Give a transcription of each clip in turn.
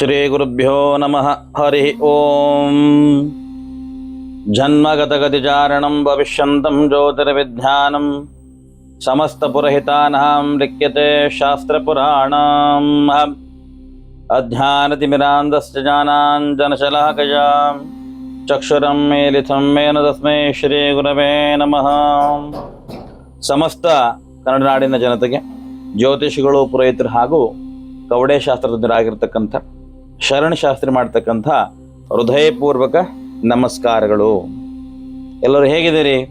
ಶ್ರೀಗುರುಭ್ಯೋ ನಮಃ. ಹರಿ ಓಂ. ಜನ್ಮಗತಗತಿಚಾರಣಂ ಭವಿಷ್ಯಂತಂ ಜ್ಯೋತಿರ್ವಿಜ್ಞಾನಂ. ಸಮಸ್ತಪುರಹಿತಾನಾಂ ಲಿಖ್ಯತೆ ಶಾಸ್ತ್ರಪುರಾಣಾಂ. ಅಧ್ಯಾನತಿಮಿರಾಂಧಶ್ಚ ಜಾನಾಂಜನಶಲಾಕಜಾಂ ಚಕ್ಷುರಂ ಮೇಲಿಥಂ ಮೇನ ತಸ್ಮೈ ಶ್ರೀ ಗುರವೇ ನಮಃ. ಸಮಸ್ತ ಕನ್ನಡ ನಾಡಿನ ಜನತೆಗೆ ಜ್ಯೋತಿಷಿಗಳು, ಪುರೋಹಿತರು ಹಾಗೂ ಕವಡೆ ಶಾಸ್ತ್ರಜ್ಞರಾಗಿರ್ತಕ್ಕಂಥ ಶರಣ ಶಾಸ್ತ್ರಿ ಮಾಡ್ತಕ್ಕಂಥ ಹೃದಯಪೂರ್ವಕ ನಮಸ್ಕಾರಗಳು. ಎಲ್ಲರೂ ಹೇಗಿದ್ದೀರಿ?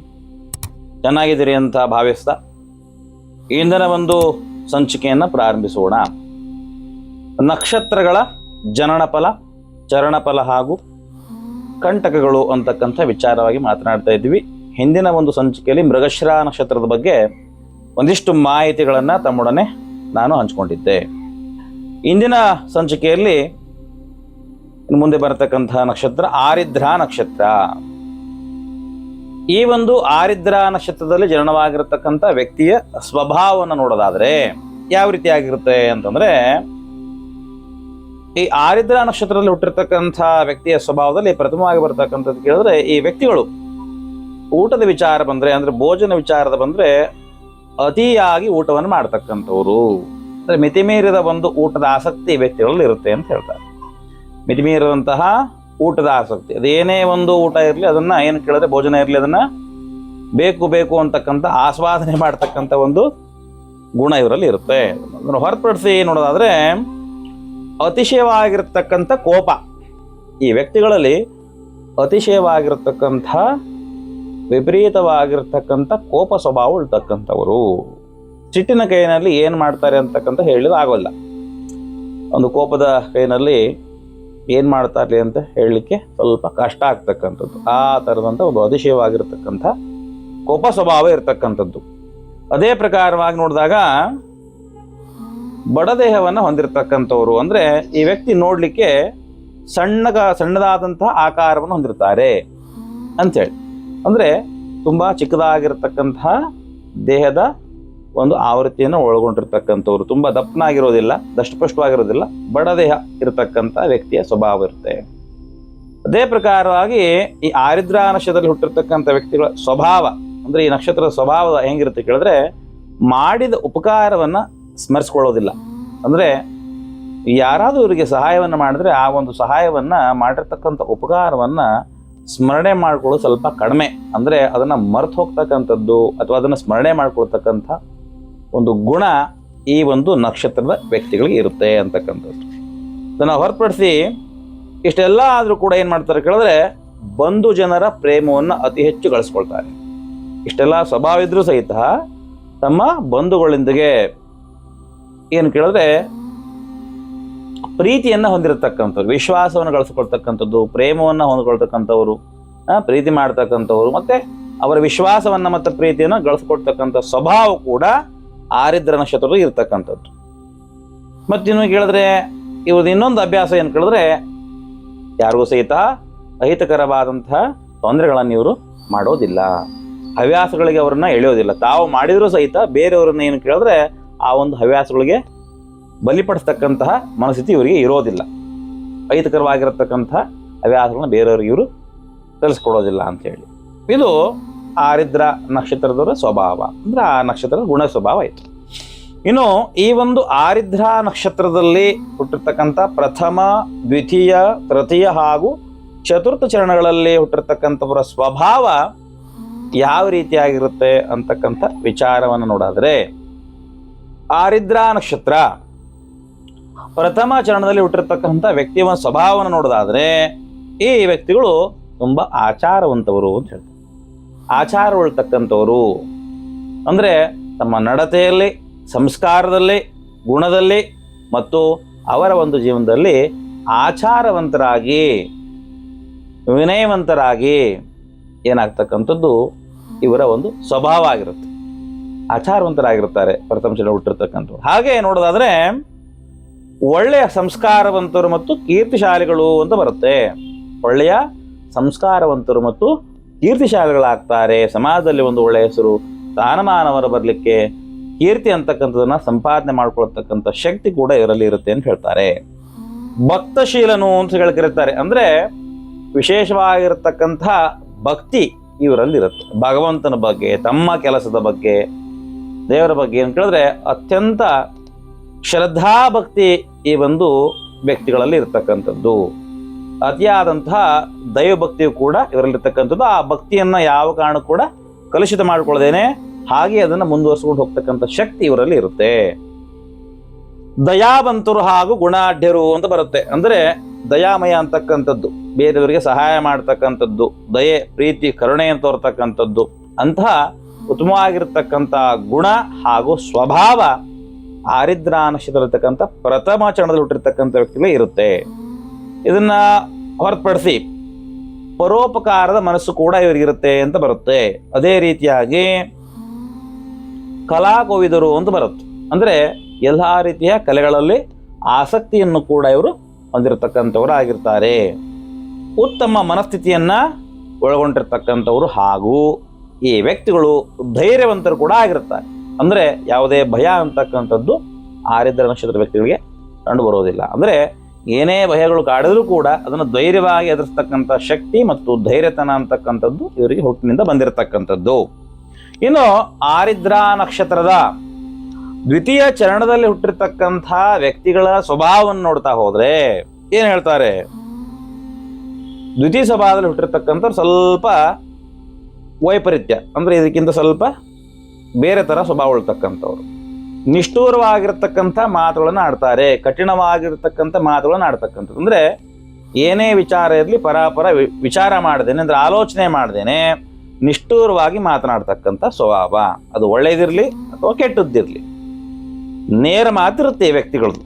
ಚೆನ್ನಾಗಿದ್ದೀರಿ ಅಂತ ಭಾವಿಸ್ತಾ? ಇಂದಿನ ಒಂದು ಸಂಚಿಕೆಯನ್ನು ಪ್ರಾರಂಭಿಸೋಣ. ನಕ್ಷತ್ರಗಳ ಜನನಫಲ, ಚರಣಫಲ ಹಾಗೂ ಕಂಟಕಗಳು ಅಂತಕ್ಕಂಥ ವಿಚಾರವಾಗಿ ಮಾತನಾಡ್ತಾ ಇದ್ವಿ ಹಿಂದಿನ ಒಂದು ಸಂಚಿಕೆಯಲ್ಲಿ ಮೃಗಶ್ರಾ ನಕ್ಷತ್ರದ ಬಗ್ಗೆ ಒಂದಿಷ್ಟು ಮಾಹಿತಿಗಳನ್ನು ತಮ್ಮೊಡನೆ ನಾನು ಹಂಚಿಕೊಂಡಿದ್ದೆ. ಇಂದಿನ ಸಂಚಿಕೆಯಲ್ಲಿ ಇನ್ನು ಮುಂದೆ ಬರತಕ್ಕಂತಹ ನಕ್ಷತ್ರ ಆರಿದ್ರ ನಕ್ಷತ್ರ. ಈ ಒಂದು ಆರಿದ್ರ ನಕ್ಷತ್ರದಲ್ಲಿ ಜನನವಾಗಿರತಕ್ಕಂಥ ವ್ಯಕ್ತಿಯ ಸ್ವಭಾವವನ್ನು ನೋಡೋದಾದ್ರೆ ಯಾವ ರೀತಿಯಾಗಿರುತ್ತೆ ಅಂತಂದ್ರೆ, ಈ ಆರಿದ್ರ ನಕ್ಷತ್ರದಲ್ಲಿ ಹುಟ್ಟಿರ್ತಕ್ಕಂಥ ವ್ಯಕ್ತಿಯ ಸ್ವಭಾವದಲ್ಲಿ ಪ್ರಥಮವಾಗಿ ಬರ್ತಕ್ಕಂಥದ್ದು ಕೇಳಿದ್ರೆ ಈ ವ್ಯಕ್ತಿಗಳು ಊಟದ ವಿಚಾರ ಬಂದ್ರೆ, ಅಂದ್ರೆ ಭೋಜನ ವಿಚಾರದ ಬಂದ್ರೆ ಅತಿಯಾಗಿ ಊಟವನ್ನು ಮಾಡ್ತಕ್ಕಂಥವ್ರು. ಅಂದ್ರೆ ಮಿತಿಮೀರಿದ ಒಂದು ಊಟದ ಆಸಕ್ತಿ ವ್ಯಕ್ತಿಗಳಲ್ಲಿ ಇರುತ್ತೆ ಅಂತ ಹೇಳ್ತಾರೆ. ಮಿತಿಮೀರಿದಂತಹ ಊಟದ ಆಸಕ್ತಿ. ಅದೇನೇ ಒಂದು ಊಟ ಇರಲಿ, ಅದನ್ನು ಏನು ಕೇಳಿದ್ರೆ ಭೋಜನ ಇರಲಿ, ಅದನ್ನು ಬೇಕು ಬೇಕು ಅಂತಕ್ಕಂಥ ಆಸ್ವಾದನೆ ಮಾಡ್ತಕ್ಕಂಥ ಒಂದು ಗುಣ ಇವರಲ್ಲಿ ಇರುತ್ತೆ. ಅದನ್ನು ಹೊರತುಪಡಿಸಿ ನೋಡೋದಾದರೆ, ಅತಿಶಯವಾಗಿರ್ತಕ್ಕಂಥ ಕೋಪ. ಈ ವ್ಯಕ್ತಿಗಳಲ್ಲಿ ಅತಿಶಯವಾಗಿರ್ತಕ್ಕಂಥ, ವಿಪರೀತವಾಗಿರ್ತಕ್ಕಂಥ ಕೋಪ ಸ್ವಭಾವ ಉಳ್ತಕ್ಕಂಥವರು. ಸಿಟ್ಟಿನ ಕೈನಲ್ಲಿ ಏನು ಮಾಡ್ತಾರೆ ಅಂತಕ್ಕಂಥ ಹೇಳಿದ್ರೆ ಆಗೋಲ್ಲ. ಒಂದು ಕೋಪದ ಕೈನಲ್ಲಿ ಏನು ಮಾಡ್ತಾರೆ ಅಂತ ಹೇಳಲಿಕ್ಕೆ ಸ್ವಲ್ಪ ಕಷ್ಟ ಆಗ್ತಕ್ಕಂಥದ್ದು. ಆ ಥರದಂಥ ಒಂದು ಅತಿಶಯವಾಗಿರ್ತಕ್ಕಂಥ ಕೋಪ ಸ್ವಭಾವ ಇರತಕ್ಕಂಥದ್ದು. ಅದೇ ಪ್ರಕಾರವಾಗಿ ನೋಡಿದಾಗ ಬಡದೇಹವನ್ನು ಹೊಂದಿರತಕ್ಕಂಥವ್ರು ಅಂದರೆ ಈ ವ್ಯಕ್ತಿ ನೋಡಲಿಕ್ಕೆ ಸಣ್ಣಗ ಸಣ್ಣದಾದಂತಹ ಆಕಾರವನ್ನು ಹೊಂದಿರ್ತಾರೆ ಅಂಥೇಳಿ ಅಂದರೆ ತುಂಬ ಚಿಕ್ಕದಾಗಿರ್ತಕ್ಕಂತಹ ದೇಹದ ಒಂದು ಆವೃತ್ತಿಯನ್ನು ಒಳಗೊಂಡಿರ್ತಕ್ಕಂಥವ್ರು. ತುಂಬ ದಪ್ಪನಾಗಿರೋದಿಲ್ಲ ದಷ್ಟಪುಷ್ಟವಾಗಿರೋದಿಲ್ಲ, ಬಡ ದೇಹ ಇರತಕ್ಕಂಥ ವ್ಯಕ್ತಿಯ ಸ್ವಭಾವ ಇರುತ್ತೆ. ಅದೇ ಪ್ರಕಾರವಾಗಿ ಈ ಆರಿದ್ರ ನಕ್ಷತ್ರದಲ್ಲಿ ಹುಟ್ಟಿರ್ತಕ್ಕಂಥ ವ್ಯಕ್ತಿಗಳ ಸ್ವಭಾವ, ಅಂದ್ರೆ ಈ ನಕ್ಷತ್ರದ ಸ್ವಭಾವ ಹೆಂಗಿರುತ್ತೆ ಕೇಳಿದ್ರೆ, ಮಾಡಿದ ಉಪಕಾರವನ್ನ ಸ್ಮರಿಸ್ಕೊಳ್ಳೋದಿಲ್ಲ. ಅಂದ್ರೆ ಯಾರಾದರೂ ಇವರಿಗೆ ಸಹಾಯವನ್ನು ಮಾಡಿದ್ರೆ ಆ ಒಂದು ಸಹಾಯವನ್ನ ಮಾಡಿರ್ತಕ್ಕಂಥ ಉಪಕಾರವನ್ನ ಸ್ಮರಣೆ ಮಾಡ್ಕೊಳ್ಳೋದು ಸ್ವಲ್ಪ ಕಡಿಮೆ. ಅಂದ್ರೆ ಅದನ್ನ ಮರೆತು ಹೋಗ್ತಕ್ಕಂಥದ್ದು, ಅಥವಾ ಅದನ್ನ ಸ್ಮರಣೆ ಮಾಡ್ಕೊಳ್ತಕ್ಕಂಥ ಒಂದು ಗುಣ ಈ ಒಂದು ನಕ್ಷತ್ರದ ವ್ಯಕ್ತಿಗಳಿಗೆ ಇರುತ್ತೆ ಅಂತಕ್ಕಂಥದ್ದು. ಇದನ್ನು ಹೊರತುಪಡಿಸಿ ಇಷ್ಟೆಲ್ಲ ಆದರೂ ಕೂಡ ಏನು ಮಾಡ್ತಾರೆ ಕೇಳಿದ್ರೆ ಬಂಧು ಜನರ ಪ್ರೇಮವನ್ನು ಅತಿ ಹೆಚ್ಚು ಗಳಿಸ್ಕೊಳ್ತಾರೆ. ಇಷ್ಟೆಲ್ಲ ಸ್ವಭಾವ ಇದ್ರೂ ಸಹಿತ ತಮ್ಮ ಬಂಧುಗಳೊಂದಿಗೆ ಏನು ಕೇಳಿದ್ರೆ ಪ್ರೀತಿಯನ್ನು ಹೊಂದಿರತಕ್ಕಂಥವ್ರು, ವಿಶ್ವಾಸವನ್ನು ಗಳಿಸ್ಕೊಳ್ತಕ್ಕಂಥದ್ದು, ಪ್ರೇಮವನ್ನು ಹೊಂದ್ಕೊಳ್ತಕ್ಕಂಥವ್ರು ಪ್ರೀತಿ ಮಾಡ್ತಕ್ಕಂಥವ್ರು, ಮತ್ತು ಅವರ ವಿಶ್ವಾಸವನ್ನು ಮತ್ತು ಪ್ರೀತಿಯನ್ನು ಗಳಿಸ್ಕೊಳ್ತಕ್ಕಂಥ ಸ್ವಭಾವ ಕೂಡ ಆರಿದ್ರ ನಕ್ಷತ್ರ ಇರ್ತಕ್ಕಂಥದ್ದು. ಮತ್ತಿನ್ನು ಕೇಳಿದ್ರೆ ಇವ್ರದ್ದು ಇನ್ನೊಂದು ಅಭ್ಯಾಸ ಏನು ಕೇಳಿದ್ರೆ, ಯಾರಿಗೂ ಸಹಿತ ಅಹಿತಕರವಾದಂತಹ ತೊಂದರೆಗಳನ್ನು ಇವರು ಮಾಡೋದಿಲ್ಲ. ಹವ್ಯಾಸಗಳಿಗೆ ಅವ್ರನ್ನ ಎಳೆಯೋದಿಲ್ಲ. ತಾವು ಮಾಡಿದರೂ ಸಹಿತ ಬೇರೆಯವ್ರನ್ನ ಏನು ಕೇಳಿದ್ರೆ, ಆ ಒಂದು ಹವ್ಯಾಸಗಳಿಗೆ ಬಲಿಪಡಿಸ್ತಕ್ಕಂತಹ ಮನಸ್ಥಿತಿ ಇವರಿಗೆ ಇರೋದಿಲ್ಲ. ಅಹಿತಕರವಾಗಿರತಕ್ಕಂತಹ ಹವ್ಯಾಸಗಳನ್ನ ಬೇರೆಯವ್ರಿಗೆ ಇವರು ಕಲಿಸ್ಕೊಡೋದಿಲ್ಲ ಅಂತ ಹೇಳಿ. ಇದು ಆರಿದ್ರ ನಕ್ಷತ್ರದವರ ಸ್ವಭಾವ. ಅಂದ್ರೆ ಆ ನಕ್ಷತ್ರದ ಗುಣ ಸ್ವಭಾವ ಆಯಿತು ಇನ್ನು ಈ ಒಂದು ಆರಿದ್ರ ನಕ್ಷತ್ರದಲ್ಲಿ ಹುಟ್ಟಿರ್ತಕ್ಕಂಥ ಪ್ರಥಮ, ದ್ವಿತೀಯ, ತೃತೀಯ ಹಾಗೂ ಚತುರ್ಥ ಚರಣಗಳಲ್ಲಿ ಹುಟ್ಟಿರ್ತಕ್ಕಂಥವರ ಸ್ವಭಾವ ಯಾವ ರೀತಿಯಾಗಿರುತ್ತೆ ಅಂತಕ್ಕಂಥ ವಿಚಾರವನ್ನು ನೋಡಾದ್ರೆ, ಆರಿದ್ರ ನಕ್ಷತ್ರ ಪ್ರಥಮ ಚರಣದಲ್ಲಿ ಹುಟ್ಟಿರ್ತಕ್ಕಂಥ ವ್ಯಕ್ತಿಯ ಸ್ವಭಾವವನ್ನು ನೋಡೋದಾದ್ರೆ ಈ ವ್ಯಕ್ತಿಗಳು ತುಂಬ ಆಚಾರವಂತವರು ಅಂತ ಹೇಳ್ತಾರೆ. ಆಚಾರ ಉಳ್ತಕ್ಕಂಥವರು ಅಂದರೆ ತಮ್ಮ ನಡತೆಯಲ್ಲಿ, ಸಂಸ್ಕಾರದಲ್ಲಿ, ಗುಣದಲ್ಲಿ ಮತ್ತು ಅವರ ಒಂದು ಜೀವನದಲ್ಲಿ ಆಚಾರವಂತರಾಗಿ, ವಿನಯವಂತರಾಗಿ ಏನಾಗ್ತಕ್ಕಂಥದ್ದು ಇವರ ಒಂದು ಸ್ವಭಾವ ಆಗಿರುತ್ತೆ. ಆಚಾರವಂತರಾಗಿರ್ತಾರೆ ಪ್ರಥಮ ಜನ ಹುಟ್ಟಿರ್ತಕ್ಕಂಥವ್ರು. ಹಾಗೆ ನೋಡೋದಾದ್ರೆ, ಒಳ್ಳೆಯ ಸಂಸ್ಕಾರವಂತರು ಮತ್ತು ಕೀರ್ತಿಶಾಲಿಗಳು ಅಂತ ಬರುತ್ತೆ. ಒಳ್ಳೆಯ ಸಂಸ್ಕಾರವಂತರು ಮತ್ತು ಕೀರ್ತಿಶಾಲಿಗಳಾಗ್ತಾರೆ, ಸಮಾಜದಲ್ಲಿ ಒಂದು ಒಳ್ಳೆಯ ಹೆಸರು, ಸ್ಥಾನಮಾನವರು ಬರಲಿಕ್ಕೆ ಕೀರ್ತಿ ಅಂತಕ್ಕಂಥದನ್ನ ಸಂಪಾದನೆ ಮಾಡ್ಕೊಳ್ತಕ್ಕಂಥ ಶಕ್ತಿ ಕೂಡ ಇವರಲ್ಲಿ ಇರುತ್ತೆ ಅಂತ ಹೇಳ್ತಾರೆ. ಭಕ್ತಶೀಲನು ಅಂತ ಹೇಳಿ ಕರೀತಾರೆ ಅಂದ್ರೆ ವಿಶೇಷವಾಗಿರತಕ್ಕಂಥ ಭಕ್ತಿ ಇವರಲ್ಲಿರುತ್ತೆ ಭಗವಂತನ ಬಗ್ಗೆ, ತಮ್ಮ ಕೆಲಸದ ಬಗ್ಗೆ, ದೇವರ ಬಗ್ಗೆ ಏನು ಕೇಳಿದ್ರೆ ಅತ್ಯಂತ ಶ್ರದ್ಧಾ ಭಕ್ತಿ ಈ ಒಂದು ವ್ಯಕ್ತಿಗಳಲ್ಲಿ ಇರ್ತಕ್ಕಂಥದ್ದು. ಅತಿಯಾದಂತಹ ದೈವಭಕ್ತಿಯು ಕೂಡ ಇವರಲ್ಲಿರ್ತಕ್ಕಂಥದ್ದು ಆ ಭಕ್ತಿಯನ್ನ ಯಾವ ಕಾರಣ ಕೂಡ ಕಲುಷಿತ ಮಾಡಿಕೊಳ್ಳದೇನೆ, ಹಾಗೆ ಅದನ್ನು ಮುಂದುವರಿಸಿಕೊಂಡು ಹೋಗ್ತಕ್ಕಂಥ ಶಕ್ತಿ ಇವರಲ್ಲಿ ಇರುತ್ತೆ. ದಯಾವಂತರು ಹಾಗೂ ಗುಣಾಢ್ಯರು ಅಂತ ಬರುತ್ತೆ. ಅಂದ್ರೆ ದಯಾಮಯ ಅಂತಕ್ಕಂಥದ್ದು, ಬೇರೆಯವರಿಗೆ ಸಹಾಯ ಮಾಡ್ತಕ್ಕಂಥದ್ದು, ದಯೆ, ಪ್ರೀತಿ, ಕರುಣೆ ಅಂತ ತೋರ್ತಕ್ಕಂಥದ್ದು ಅಂತಹ ಉತ್ತಮವಾಗಿರ್ತಕ್ಕಂಥ ಗುಣ ಹಾಗೂ ಸ್ವಭಾವ ಆರಿದ್ರಾನಶದಲ್ಲಿರ್ತಕ್ಕಂಥ ಪ್ರಥಮ ಚರಣದಲ್ಲಿ ಹುಟ್ಟಿರ್ತಕ್ಕಂಥ ವ್ಯಕ್ತಿಗಳೇ ಇರುತ್ತೆ. ಇದನ್ನ ಹೊರತುಪಡಿಸಿ ಪರೋಪಕಾರದ ಮನಸ್ಸು ಕೂಡ ಇವರಿಗಿರುತ್ತೆ ಅಂತ ಬರುತ್ತೆ. ಅದೇ ರೀತಿಯಾಗಿ ಕಲಾಕೋವಿದರು ಅಂತ ಬರುತ್ತೆ. ಅಂದ್ರೆ ಎಲ್ಲ ರೀತಿಯ ಕಲೆಗಳಲ್ಲಿ ಆಸಕ್ತಿಯನ್ನು ಕೂಡ ಇವರು ಹೊಂದಿರತಕ್ಕಂಥವ್ರು ಆಗಿರ್ತಾರೆ. ಉತ್ತಮ ಮನಸ್ಥಿತಿಯನ್ನ ಒಳಗೊಂಡಿರ್ತಕ್ಕಂಥವರು ಹಾಗೂ ಈ ವ್ಯಕ್ತಿಗಳು ಧೈರ್ಯವಂತರು ಕೂಡ ಆಗಿರ್ತಾರೆ ಅಂದ್ರೆ ಯಾವುದೇ ಭಯ ಅಂತಕ್ಕಂಥದ್ದು ಆರಿದ್ರ ನಕ್ಷತ್ರ ವ್ಯಕ್ತಿಗಳಿಗೆ ಕಂಡು ಬರೋದಿಲ್ಲ ಅಂದ್ರೆ ಏನೇ ಭಯಗಳು ಕಾಡಿದ್ರೂ ಕೂಡ ಅದನ್ನು ಧೈರ್ಯವಾಗಿ ಎದುರಿಸ್ತಕ್ಕಂಥ ಶಕ್ತಿ ಮತ್ತು ಧೈರ್ಯತನ ಅಂತಕ್ಕಂಥದ್ದು ಇವರಿಗೆ ಹುಟ್ಟಿನಿಂದ ಬಂದಿರತಕ್ಕಂಥದ್ದು. ಇನ್ನು ಆರಿದ್ರಾ ನಕ್ಷತ್ರದ ದ್ವಿತೀಯ ಚರಣದಲ್ಲಿ ಹುಟ್ಟಿರ್ತಕ್ಕಂಥ ವ್ಯಕ್ತಿಗಳ ಸ್ವಭಾವವನ್ನು ನೋಡ್ತಾ ಹೋದ್ರೆ ಏನ್ ಹೇಳ್ತಾರೆ? ದ್ವಿತೀಯ ಸ್ವಭಾವದಲ್ಲಿ ಹುಟ್ಟಿರ್ತಕ್ಕಂಥ ಸ್ವಲ್ಪ ವೈಪರೀತ್ಯ. ಅಂದ್ರೆ ಇದಕ್ಕಿಂತ ಸ್ವಲ್ಪ ಬೇರೆ ತರ ಸ್ವಭಾವ ಉಳ್ತಕ್ಕಂಥವ್ರು. ನಿಷ್ಠೂರವಾಗಿರ್ತಕ್ಕಂಥ ಮಾತುಗಳನ್ನು ಆಡ್ತಾರೆ, ಕಠಿಣವಾಗಿರ್ತಕ್ಕಂಥ ಮಾತುಗಳನ್ನು ಆಡ್ತಕ್ಕಂಥದ್ದು. ಅಂದರೆ ಏನೇ ವಿಚಾರ ಇರಲಿ ಪರಾಪರ ವಿಚಾರ ಮಾಡ್ದೇನೆ, ಅಂದ್ರೆ ಆಲೋಚನೆ ಮಾಡ್ದೇನೆ, ನಿಷ್ಠೂರವಾಗಿ ಮಾತನಾಡ್ತಕ್ಕಂಥ ಸ್ವಭಾವ. ಅದು ಒಳ್ಳೆಯದಿರಲಿ ಅಥವಾ ಕೆಟ್ಟದ್ದಿರಲಿ. ನೇರ ಮಾತಿರುತ್ತೆ ಈ ವ್ಯಕ್ತಿಗಳದ್ದು.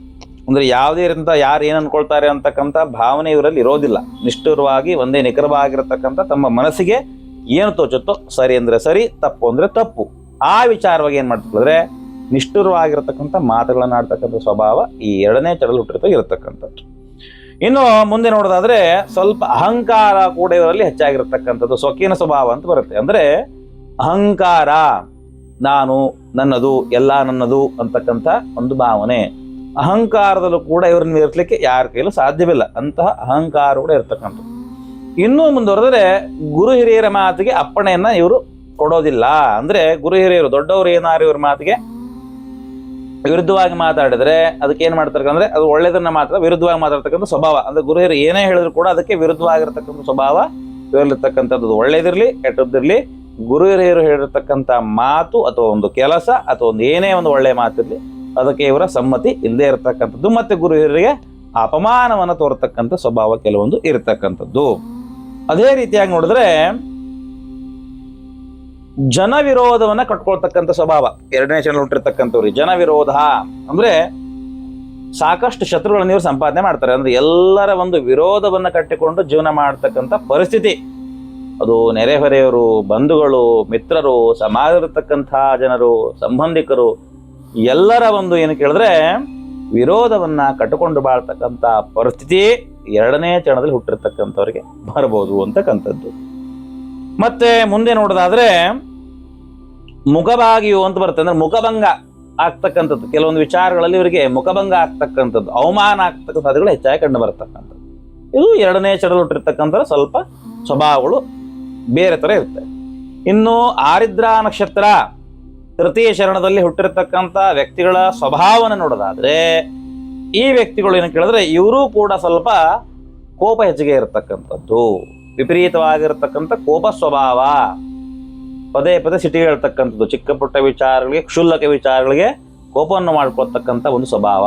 ಅಂದರೆ ಯಾವುದೇ ರೀತಿಯಿಂದ ಯಾರು ಏನು ಅನ್ಕೊಳ್ತಾರೆ ಅಂತಕ್ಕಂಥ ಭಾವನೆ ಇವರಲ್ಲಿ ಇರೋದಿಲ್ಲ. ನಿಷ್ಠುರವಾಗಿ, ಒಂದೇ ನಿಖರವಾಗಿರತಕ್ಕಂಥ ತಮ್ಮ ಮನಸ್ಸಿಗೆ ಏನು ತೋಚುತ್ತೋ ಸರಿ ಅಂದರೆ ಸರಿ, ತಪ್ಪು ಅಂದರೆ ತಪ್ಪು. ಆ ವಿಚಾರವಾಗಿ ಏನು ಮಾಡ್ತಿದ್ರೆ ನಿಷ್ಠುರವಾಗಿರತಕ್ಕಂಥ ಮಾತುಗಳನ್ನು ಆಡ್ತಕ್ಕಂಥ ಸ್ವಭಾವ ಈ ಎರಡನೇ ಚಡಲು ಹುಟ್ಟಿರ್ತ ಇರತಕ್ಕಂಥದ್ದು. ಇನ್ನು ಮುಂದೆ ನೋಡೋದಾದ್ರೆ ಸ್ವಲ್ಪ ಅಹಂಕಾರ ಕೂಡ ಇದರಲ್ಲಿ ಹೆಚ್ಚಾಗಿರತಕ್ಕಂಥದ್ದು, ಸ್ವಕೀನ ಸ್ವಭಾವ ಅಂತ ಬರುತ್ತೆ. ಅಂದ್ರೆ ಅಹಂಕಾರ, ನಾನು, ನನ್ನದು, ಎಲ್ಲ ನನ್ನದು ಅಂತಕ್ಕಂಥ ಒಂದು ಭಾವನೆ. ಅಹಂಕಾರದಲ್ಲೂ ಕೂಡ ಇವ್ರನ್ನ ಇರ್ಲಿಕ್ಕೆ ಯಾರ ಕೈಲೂ ಸಾಧ್ಯವಿಲ್ಲ. ಅಂತಹ ಅಹಂಕಾರ ಕೂಡ ಇರ್ತಕ್ಕಂಥದ್ದು. ಇನ್ನೂ ಮುಂದುವರೆದರೆ ಗುರು ಹಿರಿಯರ ಮಾತಿಗೆ ಅಪ್ಪಣೆಯನ್ನ ಇವರು ಕೊಡೋದಿಲ್ಲ. ಅಂದ್ರೆ ಗುರು ಹಿರಿಯರು, ದೊಡ್ಡವರು ಏನಾರು ಇವ್ರ ಮಾತಿಗೆ ವಿರುದ್ಧವಾಗಿ ಮಾತಾಡಿದ್ರೆ ಅದಕ್ಕೆ ಏನ್ ಮಾಡ್ತಾರೆ ಅದು ಒಳ್ಳೇದನ್ನ ಮಾತ್ರ ವಿರುದ್ಧವಾಗಿ ಮಾತಾಡ್ತಕ್ಕಂಥ ಸ್ವಭಾವ. ಅಂದ್ರೆ ಗುರುಹಿರು ಏನೇ ಹೇಳಿದ್ರು ಕೂಡ ಅದಕ್ಕೆ ವಿರುದ್ಧವಾಗಿರ್ತಕ್ಕಂಥ ಸ್ವಭಾವ ಇವರಲ್ಲಿರ್ತಕ್ಕಂಥದ್ದು ಒಳ್ಳೇದಿರ್ಲಿ, ಕೆಟ್ಟದ್ದಿರ್ಲಿ. ಗುರು ಹಿರಿಯರು ಹೇಳಿರ್ತಕ್ಕಂಥ ಮಾತು ಅಥವಾ ಒಂದು ಕೆಲಸ ಅಥವಾ ಒಂದು ಏನೇ ಒಂದು ಒಳ್ಳೆ ಮಾತಿರ್ಲಿ, ಅದಕ್ಕೆ ಇವರ ಸಮ್ಮತಿ ಇಲ್ಲದೆ ಇರತಕ್ಕಂಥದ್ದು. ಮತ್ತೆ ಗುರು ಹಿರಿಯರಿಗೆ ಅಪಮಾನವನ್ನು ತೋರ್ತಕ್ಕಂಥ ಸ್ವಭಾವ ಕೆಲವೊಂದು ಇರತಕ್ಕಂಥದ್ದು. ಅದೇ ರೀತಿಯಾಗಿ ನೋಡಿದ್ರೆ ಜನ ವಿರೋಧವನ್ನ ಕಟ್ಕೊಳ್ತಕ್ಕಂಥ ಸ್ವಭಾವ. ಎರಡನೇ ಚಾನಲ್ ಹುಟ್ಟಿರ್ತಕ್ಕಂಥವ್ರು ಜನ ವಿರೋಧ ಅಂದ್ರೆ ಸಾಕಷ್ಟು ಶತ್ರುಗಳನ್ನು ಇವರು ಸಂಪಾದನೆ ಮಾಡ್ತಾರೆ. ಅಂದ್ರೆ ಎಲ್ಲರ ಒಂದು ವಿರೋಧವನ್ನ ಕಟ್ಟಿಕೊಂಡು ಜೀವನ ಮಾಡ್ತಕ್ಕಂಥ ಪರಿಸ್ಥಿತಿ. ಅದು ನೆರೆಹೊರೆಯವರು, ಬಂಧುಗಳು, ಮಿತ್ರರು, ಸಮಾಜದಲ್ಲಿರ್ತಕ್ಕಂಥ ಜನರು, ಸಂಬಂಧಿಕರು, ಎಲ್ಲರ ಒಂದು ಏನು ಕೇಳಿದ್ರೆ ವಿರೋಧವನ್ನ ಕಟ್ಟಿಕೊಂಡು ಬಾಳ್ತಕ್ಕಂಥ ಪರಿಸ್ಥಿತಿ ಎರಡನೇ ಚರಣದಲ್ಲಿ ಹುಟ್ಟಿರ್ತಕ್ಕಂಥವ್ರಿಗೆ ಬರಬಹುದು ಅಂತಕ್ಕಂಥದ್ದು. ಮತ್ತೆ ಮುಂದೆ ನೋಡೋದಾದ್ರೆ ಮುಖಭಾಗಿಯು ಅಂತ ಬರುತ್ತೆ. ಅಂದ್ರೆ ಮುಖಭಂಗ ಆಗ್ತಕ್ಕಂಥದ್ದು. ಕೆಲವೊಂದು ವಿಚಾರಗಳಲ್ಲಿ ಇವರಿಗೆ ಮುಖಭಂಗ ಆಗ್ತಕ್ಕಂಥದ್ದು, ಅವಮಾನ ಆಗ್ತಕ್ಕಂಥ ಸಾಧ್ಯಗಳು ಹೆಚ್ಚಾಗಿ ಕಂಡು ಬರ್ತಕ್ಕಂಥದ್ದು. ಇದು ಎರಡನೇ ಚಡಲುಟ್ಟಿರ್ತಕ್ಕಂಥ ಸ್ವಲ್ಪ ಸ್ವಭಾವಗಳು ಬೇರೆ ತರ ಇರುತ್ತೆ. ಇನ್ನು ಆರಿದ್ರ ನಕ್ಷತ್ರ ತೃತೀಯ ಶರಣದಲ್ಲಿ ಹುಟ್ಟಿರ್ತಕ್ಕಂಥ ವ್ಯಕ್ತಿಗಳ ಸ್ವಭಾವನ ನೋಡೋದಾದ್ರೆ, ಈ ವ್ಯಕ್ತಿಗಳು ಏನು ಕೇಳಿದ್ರೆ, ಇವರು ಕೂಡ ಸ್ವಲ್ಪ ಕೋಪ ಹೆಚ್ಚಿಗೆ ಇರತಕ್ಕಂಥದ್ದು. ವಿಪರೀತವಾಗಿರತಕ್ಕಂಥ ಕೋಪ ಸ್ವಭಾವ. ಪದೇ ಪದೇ ಸಿಟಿ ಹೇಳ್ತಕ್ಕಂಥದ್ದು ಚಿಕ್ಕ ಪುಟ್ಟ ವಿಚಾರಗಳಿಗೆ, ಕ್ಷುಲ್ಲಕ ವಿಚಾರಗಳಿಗೆ ಕೋಪವನ್ನು ಮಾಡ್ಕೊಳ್ತಕ್ಕಂಥ ಒಂದು ಸ್ವಭಾವ.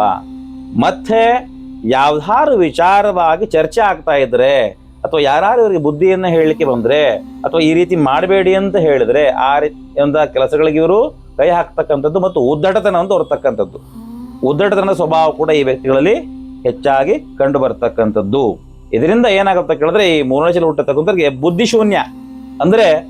ಮತ್ತೆ ಯಾವ್ದಾರು ವಿಚಾರವಾಗಿ ಚರ್ಚೆ ಆಗ್ತಾ ಇದ್ರೆ, ಅಥವಾ ಯಾರು ಇವರಿಗೆ ಬುದ್ಧಿಯನ್ನು ಹೇಳಲಿಕ್ಕೆ ಬಂದರೆ, ಅಥವಾ ಈ ರೀತಿ ಮಾಡಬೇಡಿ ಅಂತ ಹೇಳಿದ್ರೆ, ಆ ರೀತಿಯ ಕೆಲಸಗಳಿಗೆ ಇವರು ಕೈ ಹಾಕ್ತಕ್ಕಂಥದ್ದು ಮತ್ತು ಉದ್ದಟತನ ತೋರ್ತಕ್ಕಂಥದ್ದು. ಉದ್ದಟತನದ ಸ್ವಭಾವ ಕೂಡ ಈ ವ್ಯಕ್ತಿಗಳಲ್ಲಿ ಹೆಚ್ಚಾಗಿ ಕಂಡು ಬರ್ತಕ್ಕಂಥದ್ದು. ಇದರಿಂದ ಏನಾಗುತ್ತೆ ಕೇಳಿದ್ರೆ ಈ ಮೂರನೇ ಚಲ ಹುಟ್ಟತಕ್ಕಂಥವ್ರಿಗೆ ಬುದ್ಧಿ ಶೂನ್ಯ. ಅಂದ್ರೆ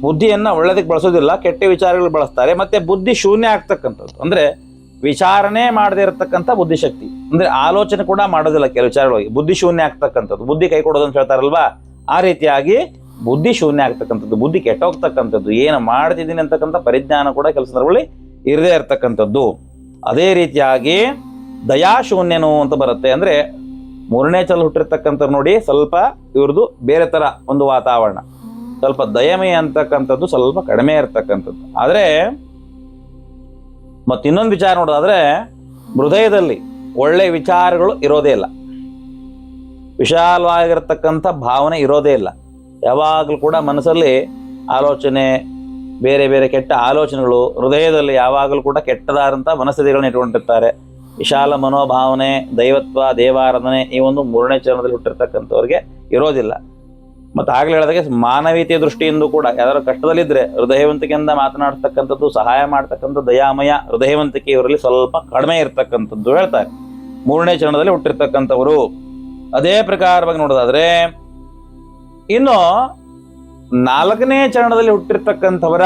ಬುದ್ಧಿಯನ್ನ ಒಳ್ಳೆದಕ್ಕೆ ಬಳಸೋದಿಲ್ಲ, ಕೆಟ್ಟ ವಿಚಾರಗಳು ಬಳಸ್ತಾರೆ, ಮತ್ತೆ ಬುದ್ಧಿ ಶೂನ್ಯ ಆಗ್ತಕ್ಕಂಥದ್ದು. ಅಂದ್ರೆ ವಿಚಾರಣೆ ಮಾಡದೇ ಇರತಕ್ಕಂಥ ಬುದ್ಧಿಶಕ್ತಿ ಅಂದ್ರೆ ಆಲೋಚನೆ ಕೂಡ ಮಾಡೋದಿಲ್ಲ ಕೆಲವು ವಿಚಾರಗಳಿಗೆ. ಬುದ್ಧಿ ಶೂನ್ಯ ಆಗ್ತಕ್ಕಂಥದ್ದು. ಬುದ್ಧಿ ಕೈ ಕೊಡೋದು ಅಂತ ಹೇಳ್ತಾರಲ್ವಾ? ಆ ರೀತಿಯಾಗಿ ಬುದ್ಧಿ ಶೂನ್ಯ ಆಗ್ತಕ್ಕಂಥದ್ದು. ಬುದ್ಧಿ ಕೆಟ್ಟೋಗ್ತಕ್ಕಂಥದ್ದು. ಏನು ಮಾಡ್ತಿದ್ದೀನಿ ಅಂತಕ್ಕಂಥ ಪರಿಜ್ಞಾನ ಕೂಡ ಕೆಲಸ ಸಂದರ್ಭದಲ್ಲಿ ಇರದೇ ಇರತಕ್ಕಂಥದ್ದು. ಅದೇ ರೀತಿಯಾಗಿ ದಯಾಶೂನ್ಯನು ಅಂತ ಬರುತ್ತೆ. ಅಂದ್ರೆ ಮೂರನೇ ಚಲ ಹುಟ್ಟಿರ್ತಕ್ಕಂಥ ನೋಡಿ ಸ್ವಲ್ಪ ಇವ್ರದ್ದು ಬೇರೆ ತರ ಒಂದು ವಾತಾವರಣ. ಸ್ವಲ್ಪ ದಯಮಯ ಅಂತಕ್ಕಂಥದ್ದು ಸ್ವಲ್ಪ ಕಡಿಮೆ ಇರತಕ್ಕಂಥದ್ದು. ಆದರೆ ಮತ್ತೆ ಇನ್ನೊಂದು ವಿಚಾರ ನೋಡೋದಾದ್ರೆ ಹೃದಯದಲ್ಲಿ ಒಳ್ಳೆ ವಿಚಾರಗಳು ಇರೋದೇ ಇಲ್ಲ. ವಿಶಾಲವಾಗಿರತಕ್ಕಂಥ ಭಾವನೆ ಇರೋದೇ ಇಲ್ಲ. ಯಾವಾಗಲೂ ಕೂಡ ಮನಸ್ಸಲ್ಲಿ ಆಲೋಚನೆ, ಬೇರೆ ಬೇರೆ ಕೆಟ್ಟ ಆಲೋಚನೆಗಳು ಹೃದಯದಲ್ಲಿ ಯಾವಾಗಲೂ ಕೂಡ ಕೆಟ್ಟದಾದಂಥ ಮನಸ್ಥಿತಿಗಳನ್ನ ಇಟ್ಕೊಂಡಿರ್ತಾರೆ. ವಿಶಾಲ ಮನೋಭಾವನೆ, ದೈವತ್ವ, ದೇವಾರಾಧನೆ ಈ ಒಂದು ಮೂರನೇ ಚರಣದಲ್ಲಿ ಹುಟ್ಟಿರ್ತಕ್ಕಂಥವ್ರಿಗೆ ಇರೋದಿಲ್ಲ. ಮತ್ತು ಆಗ್ಲೇ ಹೇಳಿದಾಗೆ ಮಾನವೀಯತೆಯ ದೃಷ್ಟಿಯಿಂದ ಕೂಡ ಯಾವ್ದಾದ್ರು ಕಷ್ಟದಲ್ಲಿದ್ದರೆ ಹೃದಯವಂತಿಕೆಯಿಂದ ಮಾತನಾಡ್ತಕ್ಕಂಥದ್ದು, ಸಹಾಯ ಮಾಡ್ತಕ್ಕಂಥ ದಯಾಮಯ ಹೃದಯವಂತಿಕೆ ಇವರಲ್ಲಿ ಸ್ವಲ್ಪ ಕಡಿಮೆ ಇರತಕ್ಕಂಥದ್ದು ಹೇಳ್ತಾರೆ. ಮೂರನೇ ಚರಣದಲ್ಲಿ ಹುಟ್ಟಿರ್ತಕ್ಕಂಥವರು. ಅದೇ ಪ್ರಕಾರವಾಗಿ ನೋಡೋದಾದ್ರೆ, ಇನ್ನು ನಾಲ್ಕನೇ ಚರಣದಲ್ಲಿ ಹುಟ್ಟಿರ್ತಕ್ಕಂಥವರ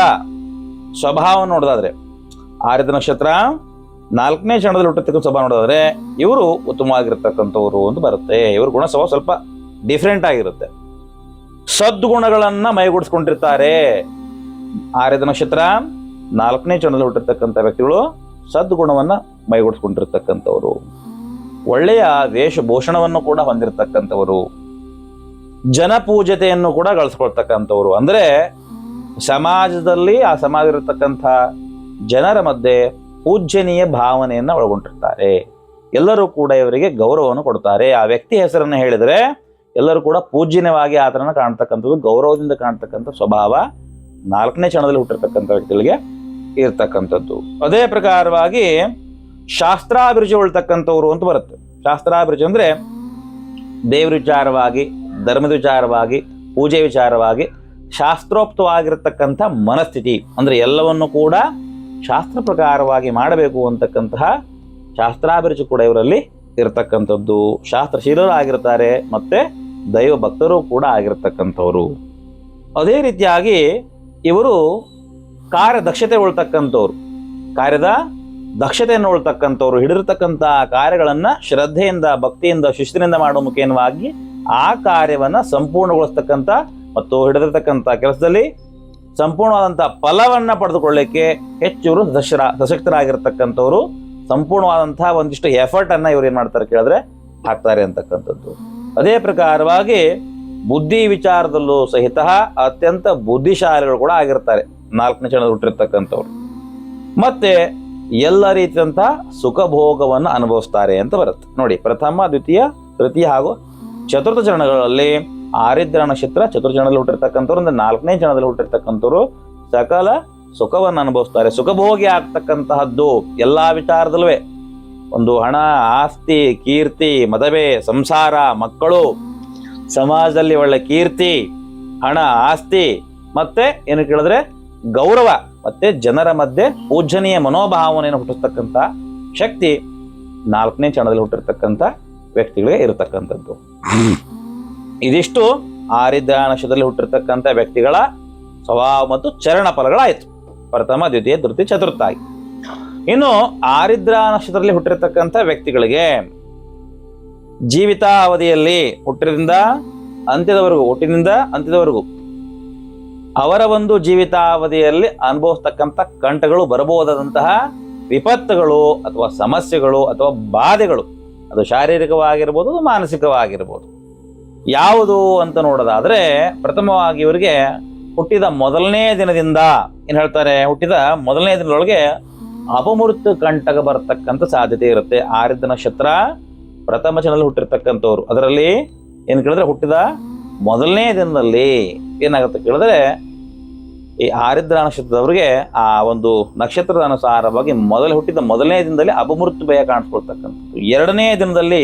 ಸ್ವಭಾವ ನೋಡೋದಾದ್ರೆ ಆರಿದ ನಕ್ಷತ್ರ ನಾಲ್ಕನೇ ಕ್ಷಣದಲ್ಲಿ ಹುಟ್ಟತಕ್ಕ ಸಭಾ ನೋಡೋದಾದ್ರೆ, ಇವರು ಉತ್ತಮವಾಗಿರ್ತಕ್ಕಂಥವ್ರು ಅಂತ ಬರುತ್ತೆ. ಇವ್ರ ಗುಣ ಸ್ವಭಾವ ಸ್ವಲ್ಪ ಡಿಫ್ರೆಂಟ್ ಆಗಿರುತ್ತೆ. ಸದ್ಗುಣಗಳನ್ನ ಮೈಗೂಡಿಸ್ಕೊಂಡಿರ್ತಾರೆ. ಆರ್ಯದ ನಕ್ಷತ್ರ ನಾಲ್ಕನೇ ಕ್ಷಣದಲ್ಲಿ ಹುಟ್ಟಿರ್ತಕ್ಕಂಥ ವ್ಯಕ್ತಿಗಳು ಸದ್ಗುಣವನ್ನ ಮೈಗೂಡಿಸ್ಕೊಂಡಿರ್ತಕ್ಕಂಥವ್ರು. ಒಳ್ಳೆಯ ವೇಷಭೂಷಣವನ್ನು ಕೂಡ ಹೊಂದಿರತಕ್ಕಂಥವರು. ಜನಪೂಜತೆಯನ್ನು ಕೂಡ ಗಳಿಸ್ಕೊಳ್ತಕ್ಕಂಥವ್ರು. ಅಂದ್ರೆ ಸಮಾಜದಲ್ಲಿ ಆ ಸಮಾಜ ಇರತಕ್ಕಂಥ ಜನರ ಮಧ್ಯೆ ಪೂಜ್ಯನೀಯ ಭಾವನೆಯನ್ನು ಒಳಗೊಂಡಿರ್ತಾರೆ. ಎಲ್ಲರೂ ಕೂಡ ಇವರಿಗೆ ಗೌರವವನ್ನು ಕೊಡ್ತಾರೆ. ಆ ವ್ಯಕ್ತಿ ಹೆಸರನ್ನು ಹೇಳಿದರೆ ಎಲ್ಲರೂ ಕೂಡ ಪೂಜ್ಯನವಾಗಿ ಆತನನ್ನು ಕಾಣ್ತಕ್ಕಂಥದ್ದು, ಗೌರವದಿಂದ ಕಾಣ್ತಕ್ಕಂಥ ಸ್ವಭಾವ ನಾಲ್ಕನೇ ಕ್ಷಣದಲ್ಲಿ ಹುಟ್ಟಿರ್ತಕ್ಕಂಥ ವ್ಯಕ್ತಿಗಳಿಗೆ ಇರ್ತಕ್ಕಂಥದ್ದು. ಅದೇ ಪ್ರಕಾರವಾಗಿ ಶಾಸ್ತ್ರಾಭಿರುಚಿ ಉಳ್ತಕ್ಕಂಥವ್ರು ಅಂತ ಬರುತ್ತೆ. ಶಾಸ್ತ್ರಾಭಿರುಚಿ ಅಂದರೆ ದೇವ್ರ ವಿಚಾರವಾಗಿ, ಧರ್ಮದ ವಿಚಾರವಾಗಿ ಪೂಜೆ ವಿಚಾರವಾಗಿ ಶಾಸ್ತ್ರೋಕ್ತವಾಗಿರತಕ್ಕಂಥ ಮನಸ್ಥಿತಿ. ಅಂದರೆ ಎಲ್ಲವನ್ನು ಕೂಡ ಶಾಸ್ತ್ರ ಪ್ರಕಾರವಾಗಿ ಮಾಡಬೇಕು ಅಂತಕ್ಕಂತಹ ಶಾಸ್ತ್ರಾಭಿರುಚಿ ಕೂಡ ಇವರಲ್ಲಿ ಇರತಕ್ಕಂಥದ್ದು. ಶಾಸ್ತ್ರಶೀಲರಾಗಿರ್ತಾರೆ, ಮತ್ತೆ ದೈವ ಭಕ್ತರು ಕೂಡ ಆಗಿರ್ತಕ್ಕಂಥವ್ರು. ಅದೇ ರೀತಿಯಾಗಿ ಇವರು ಕಾರ್ಯದಕ್ಷತೆ ಉಳ್ತಕ್ಕಂಥವ್ರು. ಕಾರ್ಯದ ದಕ್ಷತೆಯನ್ನು ಉಳ್ತಕ್ಕಂಥವ್ರು. ಹಿಡಿದಿರ್ತಕ್ಕಂಥ ಕಾರ್ಯಗಳನ್ನು ಶ್ರದ್ಧೆಯಿಂದ, ಭಕ್ತಿಯಿಂದ, ಶಿಸ್ತಿನಿಂದ ಮಾಡುವ ಮುಖೇನವಾಗಿ ಆ ಕಾರ್ಯವನ್ನ ಸಂಪೂರ್ಣಗೊಳಿಸ್ತಕ್ಕಂಥ ಮತ್ತು ಹಿಡಿದಿರ್ತಕ್ಕಂಥ ಕೆಲಸದಲ್ಲಿ ಸಂಪೂರ್ಣವಾದಂಥ ಫಲವನ್ನ ಪಡೆದುಕೊಳ್ಳಿಕ್ಕೆ ಹೆಚ್ಚು ಇವರು ದಶರ ಸಶಕ್ತರಾಗಿರ್ತಕ್ಕಂಥವ್ರು ಸಂಪೂರ್ಣವಾದಂತಹ ಒಂದಿಷ್ಟು ಎಫರ್ಟ್ ಅನ್ನ ಇವ್ರು ಏನು ಮಾಡ್ತಾರೆ ಕೇಳಿದ್ರೆ ಹಾಕ್ತಾರೆ ಅಂತಕ್ಕಂಥದ್ದು. ಅದೇ ಪ್ರಕಾರವಾಗಿ ಬುದ್ಧಿ ವಿಚಾರದಲ್ಲೂ ಸಹಿತ ಅತ್ಯಂತ ಬುದ್ಧಿಶಾಲಿಗಳು ಕೂಡ ಆಗಿರ್ತಾರೆ. ನಾಲ್ಕನೇ ಚರಣದಲ್ಲಿ ಹುಟ್ಟಿರ್ತಕ್ಕಂಥವ್ರು. ಮತ್ತೆ ಎಲ್ಲ ರೀತಿಯಂತಹ ಸುಖ ಭೋಗವನ್ನು ಅನುಭವಿಸ್ತಾರೆ ಅಂತ ಬರುತ್ತೆ. ನೋಡಿ, ಪ್ರಥಮ, ದ್ವಿತೀಯ, ತೃತೀಯ ಹಾಗೂ ಚತುರ್ಥ ಚರಣಗಳಲ್ಲಿ ಆರಿದ್ರ ನಕ್ಷತ್ರ ಚತುರ್ಜನದಲ್ಲಿ ಹುಟ್ಟಿರ್ತಕ್ಕಂಥವ್ರು, ಅಂದ್ರೆ ನಾಲ್ಕನೇ ಜನದಲ್ಲಿ ಹುಟ್ಟಿರ್ತಕ್ಕಂಥವ್ರು ಸಕಲ ಸುಖವನ್ನು ಅನುಭವಿಸ್ತಾರೆ. ಸುಖಭೋಗಿ ಆಗ್ತಕ್ಕಂತಹದ್ದು ಎಲ್ಲಾ ವಿಚಾರದಲ್ಲೂ ಒಂದು ಹಣ, ಆಸ್ತಿ, ಕೀರ್ತಿ, ಮದುವೆ, ಸಂಸಾರ, ಮಕ್ಕಳು, ಸಮಾಜದಲ್ಲಿ ಒಳ್ಳೆ ಕೀರ್ತಿ, ಹಣ, ಆಸ್ತಿ, ಮತ್ತೆ ಏನು ಕೇಳಿದ್ರೆ ಗೌರವ, ಮತ್ತೆ ಜನರ ಮಧ್ಯೆ ಪೂಜನೀಯ ಮನೋಭಾವನೆಯನ್ನು ಹುಟ್ಟಿಸ್ತಕ್ಕಂಥ ಶಕ್ತಿ ನಾಲ್ಕನೇ ಚಣದಲ್ಲಿ ಹುಟ್ಟಿರ್ತಕ್ಕಂಥ ವ್ಯಕ್ತಿಗಳಿಗೆ ಇರತಕ್ಕಂಥದ್ದು. ಇದಿಷ್ಟು ಆರಿದ್ರ ನಕ್ಷತ್ರದಲ್ಲಿ ಹುಟ್ಟಿರ್ತಕ್ಕಂಥ ವ್ಯಕ್ತಿಗಳ ಸ್ವಭಾವ ಮತ್ತು ಚರಣ ಫಲಗಳಾಯಿತು. ಪ್ರಥಮ, ದ್ವಿತೀಯ, ತೃತೀಯ ಚತುರ್ಥ ಆಗಿ ಇನ್ನು ಆರಿದ್ರ ನಕ್ಷತ್ರದಲ್ಲಿ ಹುಟ್ಟಿರ್ತಕ್ಕಂಥ ವ್ಯಕ್ತಿಗಳಿಗೆ ಜೀವಿತಾವಧಿಯಲ್ಲಿ ಹುಟ್ಟಿನಿಂದ ಅಂತ್ಯದವರೆಗೂ ಹುಟ್ಟಿನಿಂದ ಅಂತ್ಯದವರೆಗೂ ಅವರ ಒಂದು ಜೀವಿತಾವಧಿಯಲ್ಲಿ ಅನುಭವಿಸ್ತಕ್ಕಂಥ ಕಂಟಗಳು, ಬರಬಹುದಾದಂತಹ ವಿಪತ್ತುಗಳು ಅಥವಾ ಸಮಸ್ಯೆಗಳು ಅಥವಾ ಬಾಧೆಗಳು, ಅದು ಶಾರೀರಿಕವಾಗಿರ್ಬೋದು ಮಾನಸಿಕವಾಗಿರ್ಬೋದು. ಯಾವುದು ಅಂತ ನೋಡೋದಾದ್ರೆ ಪ್ರಥಮವಾಗಿ ಇವರಿಗೆ ಹುಟ್ಟಿದ ಮೊದಲನೇ ದಿನದಿಂದ ಏನು ಹೇಳ್ತಾರೆ, ಹುಟ್ಟಿದ ಮೊದಲನೇ ದಿನದೊಳಗೆ ಅಪಮೃತ್ಯು ಕಂಟಕ ಬರತಕ್ಕಂಥ ಸಾಧ್ಯತೆ ಇರುತ್ತೆ. ಆರಿದ್ದ ನಕ್ಷತ್ರ ಪ್ರಥಮ ಚನಲ್ಲಿ ಹುಟ್ಟಿರ್ತಕ್ಕಂಥವ್ರು. ಅದರಲ್ಲಿ ಏನು ಕೇಳಿದ್ರೆ ಹುಟ್ಟಿದ ಮೊದಲನೇ ದಿನದಲ್ಲಿ ಏನಾಗುತ್ತೆ ಕೇಳಿದ್ರೆ, ಈ ಆರಿದ್ರ ನಕ್ಷತ್ರದವ್ರಿಗೆ ಆ ಒಂದು ನಕ್ಷತ್ರದ ಅನುಸಾರವಾಗಿ ಮೊದಲು ಹುಟ್ಟಿದ ಮೊದಲನೇ ದಿನದಲ್ಲಿ ಅಪಮೃತ್ಯು ಭಯ ಕಾಣಿಸ್ಕೊಳ್ತಕ್ಕಂಥದ್ದು. ಎರಡನೇ ದಿನದಲ್ಲಿ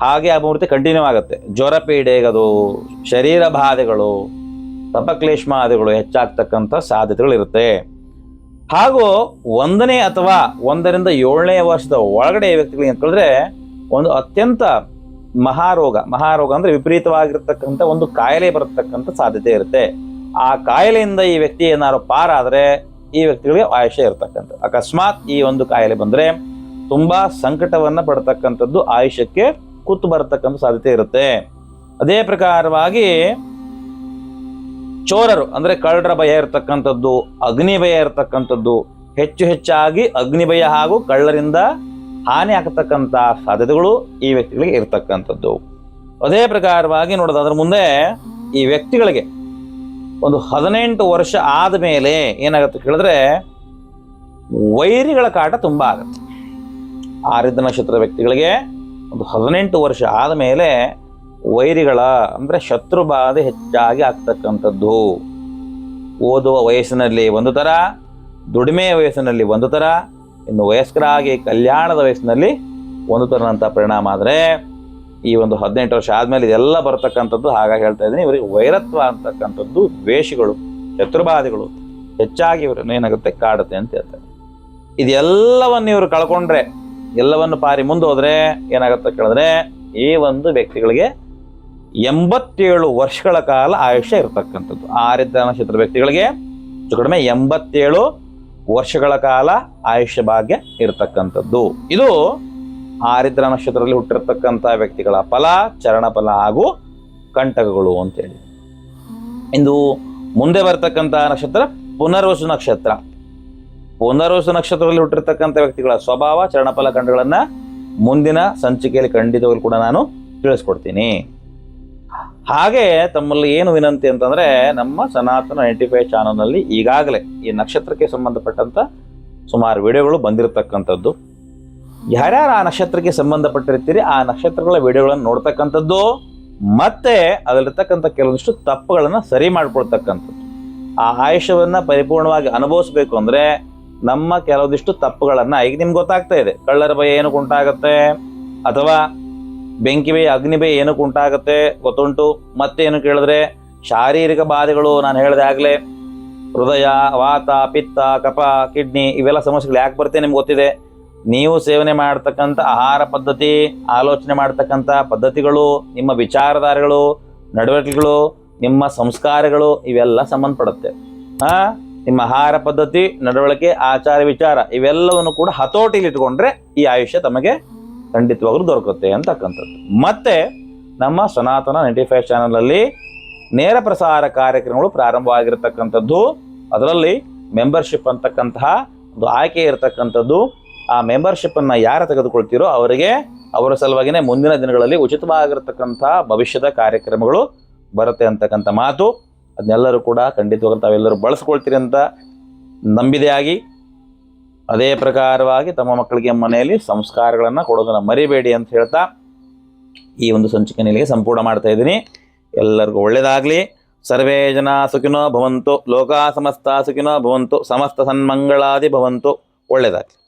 ಹಾಗೆ ಆ ಮೂರ್ತಿ ಕಂಟಿನ್ಯೂ ಆಗುತ್ತೆ ಜ್ವರ ಪೀಡೆಗದು ಶರೀರ ಬಾಧೆಗಳು ತಪಕ್ಲೇಶ್ಮಾದಿಗಳು ಹೆಚ್ಚಾಗ್ತಕ್ಕಂಥ ಸಾಧ್ಯತೆಗಳು ಇರುತ್ತೆ ಹಾಗೂ ಒಂದನೇ ಅಥವಾ ಒಂದರಿಂದ ಏಳನೇ ವರ್ಷದ ಒಳಗಡೆ ವ್ಯಕ್ತಿಗಳಿಗೆ ಅಂತಂದ್ರೆ ಒಂದು ಅತ್ಯಂತ ಮಹಾರೋಗ ಮಹಾರೋಗ ಅಂದ್ರೆ ವಿಪರೀತವಾಗಿರ್ತಕ್ಕಂಥ ಒಂದು ಕಾಯಿಲೆ ಬರತಕ್ಕಂಥ ಸಾಧ್ಯತೆ ಇರುತ್ತೆ. ಆ ಕಾಯಿಲೆಯಿಂದ ಈ ವ್ಯಕ್ತಿ ಏನಾದ್ರು ಪಾರಾದರೆ, ಈ ವ್ಯಕ್ತಿಗಳಿಗೆ ಆಯುಷ್ಯ ಇರತಕ್ಕಂಥ ಅಕಸ್ಮಾತ್ ಈ ಒಂದು ಕಾಯಿಲೆ ಬಂದ್ರೆ, ತುಂಬಾ ಸಂಕಟವನ್ನು ಪಡ್ತಕ್ಕಂಥದ್ದು ಆಯುಷ್ಯಕ್ಕೆ ಕುತ್ತು ಬರತಕ್ಕಂಥ ಸಾಧ್ಯತೆ ಇರುತ್ತೆ. ಅದೇ ಪ್ರಕಾರವಾಗಿ ಚೋರರು, ಅಂದ್ರೆ ಕಳ್ಳರ ಭಯ ಇರತಕ್ಕಂಥದ್ದು, ಅಗ್ನಿ ಭಯ ಇರತಕ್ಕಂಥದ್ದು, ಹೆಚ್ಚು ಹೆಚ್ಚಾಗಿ ಅಗ್ನಿ ಭಯ ಹಾಗೂ ಕಳ್ಳರಿಂದ ಹಾನಿ ಆಗತಕ್ಕಂಥ ಸಾಧ್ಯತೆಗಳು ಈ ವ್ಯಕ್ತಿಗಳಿಗೆ ಇರತಕ್ಕಂಥದ್ದು. ಅದೇ ಪ್ರಕಾರವಾಗಿ ನೋಡೋದಾದ್ರ ಮುಂದೆ ಈ ವ್ಯಕ್ತಿಗಳಿಗೆ ಒಂದು ಹದಿನೆಂಟು ವರ್ಷ ಆದಮೇಲೆ ಏನಾಗುತ್ತೆ ಕೇಳಿದ್ರೆ ವೈರಿಗಳ ಕಾಟ ತುಂಬ ಆಗುತ್ತೆ. ಆರಿದ್ದ ನಕ್ಷತ್ರ ವ್ಯಕ್ತಿಗಳಿಗೆ ಒಂದು ಹದಿನೆಂಟು ವರ್ಷ ಆದಮೇಲೆ ವೈರಿಗಳ ಅಂದರೆ ಶತ್ರು ಬಾಧೆ ಹೆಚ್ಚಾಗಿ ಆಗ್ತಕ್ಕಂಥದ್ದು. ಓದುವ ವಯಸ್ಸಿನಲ್ಲಿ ಒಂದು ಥರ ದುಡಿಮೆಯ ವಯಸ್ಸಿನಲ್ಲಿ ಒಂದು ಥರ, ಇನ್ನು ವಯಸ್ಕರಾಗಿ ಕಲ್ಯಾಣದ ವಯಸ್ಸಿನಲ್ಲಿ ಒಂದು ಥರನಂಥ ಪರಿಣಾಮ. ಆದರೆ ಈ ಒಂದು ಹದಿನೆಂಟು ವರ್ಷ ಆದಮೇಲೆ ಇದೆಲ್ಲ ಬರ್ತಕ್ಕಂಥದ್ದು ಹಾಗಾಗಿ ಹೇಳ್ತಾ ಇದ್ದೀನಿ. ಇವರಿಗೆ ವೈರತ್ವ ಅಂತಕ್ಕಂಥದ್ದು ದ್ವೇಷಗಳು, ಶತ್ರುಬಾಧೆಗಳು ಹೆಚ್ಚಾಗಿ ಇವ್ರನ್ನ ಏನಾಗುತ್ತೆ ಕಾಡುತ್ತೆ ಅಂತ ಹೇಳ್ತಾರೆ. ಇದೆಲ್ಲವನ್ನು ಇವರು ಕಳ್ಕೊಂಡ್ರೆ ಎಲ್ಲವನ್ನು ಪಾರಿ ಮುಂದೆ ಹೋದ್ರೆ ಏನಾಗುತ್ತೆ ಕೇಳಿದ್ರೆ ಈ ಒಂದು ವ್ಯಕ್ತಿಗಳಿಗೆ ಎಂಬತ್ತೇಳು ವರ್ಷಗಳ ಕಾಲ ಆಯುಷ್ಯ ಇರತಕ್ಕಂಥದ್ದು. ಆರಿದ್ದ ನಕ್ಷತ್ರ ವ್ಯಕ್ತಿಗಳಿಗೆ ಕಡಿಮೆ ಎಂಬತ್ತೇಳು ವರ್ಷಗಳ ಕಾಲ ಆಯುಷ್ಯ ಭಾಗ್ಯ ಇರತಕ್ಕಂಥದ್ದು. ಇದು ಆರಿದ್ರ ನಕ್ಷತ್ರದಲ್ಲಿ ಹುಟ್ಟಿರ್ತಕ್ಕಂಥ ವ್ಯಕ್ತಿಗಳ ಫಲ, ಚರಣ ಫಲ ಹಾಗೂ ಕಂಟಕಗಳು ಅಂತೇಳಿ ಇಂದು ಮುಂದೆ ಬರ್ತಕ್ಕಂಥ ನಕ್ಷತ್ರ ಪುನರ್ವಸು ನಕ್ಷತ್ರ. ಪುನರ್ವಸು ನಕ್ಷತ್ರದಲ್ಲಿ ಹುಟ್ಟಿರ್ತಕ್ಕಂಥ ವ್ಯಕ್ತಿಗಳ ಸ್ವಭಾವ, ಚರಣಫಲ ಖಂಡಗಳನ್ನ ಮುಂದಿನ ಸಂಚಿಕೆಯಲ್ಲಿ ಖಂಡಿತವಾಗಲು ಕೂಡ ನಾನು ತಿಳಿಸ್ಕೊಡ್ತೀನಿ. ಹಾಗೆ ತಮ್ಮಲ್ಲಿ ಏನು ವಿನಂತಿ ಅಂತಂದ್ರೆ ನಮ್ಮ ಸನಾತನ ನೈಂಟಿ ಫೈವ್ ಚಾನಲ್ನಲ್ಲಿ ಈಗಾಗಲೇ ಈ ನಕ್ಷತ್ರಕ್ಕೆ ಸಂಬಂಧಪಟ್ಟಂತ ಸುಮಾರು ವಿಡಿಯೋಗಳು ಬಂದಿರತಕ್ಕಂಥದ್ದು. ಯಾರ್ಯಾರು ಆ ನಕ್ಷತ್ರಕ್ಕೆ ಸಂಬಂಧಪಟ್ಟಿರ್ತೀರಿ, ಆ ನಕ್ಷತ್ರಗಳ ವಿಡಿಯೋಗಳನ್ನು ನೋಡ್ತಕ್ಕಂಥದ್ದು, ಮತ್ತೆ ಅದರಲ್ಲಿರ್ತಕ್ಕಂಥ ಕೆಲವೊಂದಿಷ್ಟು ತಪ್ಪುಗಳನ್ನು ಸರಿ ಮಾಡ್ಕೊಳ್ತಕ್ಕಂಥದ್ದು. ಆ ಆಯುಷ್ಯವನ್ನ ಪರಿಪೂರ್ಣವಾಗಿ ಅನುಭವಿಸ್ಬೇಕು ಅಂದ್ರೆ ನಮ್ಮ ಕೆಲವೊಂದಿಷ್ಟು ತಪ್ಪುಗಳನ್ನ ಈಗ ನಿಮ್ಗೆ ಗೊತ್ತಾಗ್ತಾ ಇದೆ. ಕಳ್ಳರ ಭಯ ಏನಕ್ಕೆ ಉಂಟಾಗತ್ತೆ? ಅಥವಾ ಬೆಂಕಿ ಭಯ, ಅಗ್ನಿ ಭಯ ಏನಕ್ಕೆ ಉಂಟಾಗತ್ತೆ ಗೊತ್ತುಂಟು? ಮತ್ತೇನು ಕೇಳಿದ್ರೆ ಶಾರೀರಿಕ ಬಾಧೆಗಳು ನಾನು ಹೇಳಿದೆ ಆಗ್ಲೇ. ಹೃದಯ, ವಾತ, ಪಿತ್ತ, ಕಫ, ಕಿಡ್ನಿ ಇವೆಲ್ಲ ಸಮಸ್ಯೆಗಳು ಯಾಕೆ ಬರುತ್ತೆ ನಿಮ್ಗೆ ಗೊತ್ತಿದೆ? ನೀವು ಸೇವನೆ ಮಾಡ್ತಕ್ಕಂಥ ಆಹಾರ ಪದ್ಧತಿ, ಆಲೋಚನೆ ಮಾಡ್ತಕ್ಕಂಥ ಪದ್ಧತಿಗಳು, ನಿಮ್ಮ ವಿಚಾರಧಾರೆಗಳು, ನಡವಳಿಕೆಗಳು, ನಿಮ್ಮ ಸಂಸ್ಕಾರಗಳು ಇವೆಲ್ಲ ಸಂಬಂಧಪಡುತ್ತೆ. ಆ? ನಿಮ್ಮ ಆಹಾರ ಪದ್ಧತಿ, ನಡವಳಿಕೆ, ಆಚಾರ ವಿಚಾರ ಇವೆಲ್ಲವನ್ನು ಕೂಡ ಹತೋಟಿಲಿ ಇಟ್ಕೊಂಡ್ರೆ ಈ ಆಯುಷ್ಯ ತಮಗೆ ಖಂಡಿತವಾಗ್ಲೂ ದೊರಕುತ್ತೆ ಅಂತಕ್ಕಂಥದ್ದು. ಮತ್ತೆ ನಮ್ಮ ಸನಾತನ ನೈಂಟಿ ಫೈವ್ ಚಾನಲಲ್ಲಿ ನೇರ ಪ್ರಸಾರ ಕಾರ್ಯಕ್ರಮಗಳು ಪ್ರಾರಂಭವಾಗಿರ್ತಕ್ಕಂಥದ್ದು. ಅದರಲ್ಲಿ ಮೆಂಬರ್ಶಿಪ್ ಅಂತಕ್ಕಂತಹ ಒಂದು ಆಯ್ಕೆ ಇರತಕ್ಕಂಥದ್ದು. ಆ ಮೆಂಬರ್ಶಿಪ್ ಅನ್ನ ಯಾರು ತೆಗೆದುಕೊಳ್ತೀರೋ ಅವರಿಗೆ ಅವರ ಸಲುವಾಗಿನೇ ಮುಂದಿನ ದಿನಗಳಲ್ಲಿ ಉಚಿತವಾಗಿರತಕ್ಕಂಥ ಭವಿಷ್ಯದ ಕಾರ್ಯಕ್ರಮಗಳು ಬರುತ್ತೆ ಅಂತಕ್ಕಂಥ ಮಾತು. ಅದನ್ನೆಲ್ಲರೂ ಕೂಡ ಖಂಡಿತವಾಗಿ ತಾವೆಲ್ಲರೂ ಬಳಸ್ಕೊಳ್ತೀರಿ ಅಂತ ನಂಬಿದೆಯಾಗಿ ಅದೇ ಪ್ರಕಾರವಾಗಿ ತಮ್ಮ ಮಕ್ಕಳಿಗೆ ಮನೆಯಲ್ಲಿ ಸಂಸ್ಕಾರಗಳನ್ನು ಕೊಡೋದನ್ನು ಮರಿಬೇಡಿ ಅಂತ ಹೇಳ್ತಾ ಈ ಒಂದು ಸಂಚಿಕೆ ನಿಲಿಗೆ ಸಂಪೂರ್ಣ ಮಾಡ್ತಾ ಇದ್ದೀನಿ. ಎಲ್ಲರಿಗೂ ಒಳ್ಳೆಯದಾಗಲಿ ಸರ್ವೇ ಜನ ಸುಖಿನೋ ಭವಂತು. ಲೋಕ ಸಮಸ್ತ ಸುಖಿನೋ ಭವಂತು. ಸಮಸ್ತ ಸನ್ಮಂಗಳಾದಿ ಭವಂತು. ಒಳ್ಳೆಯದಾಗಲಿ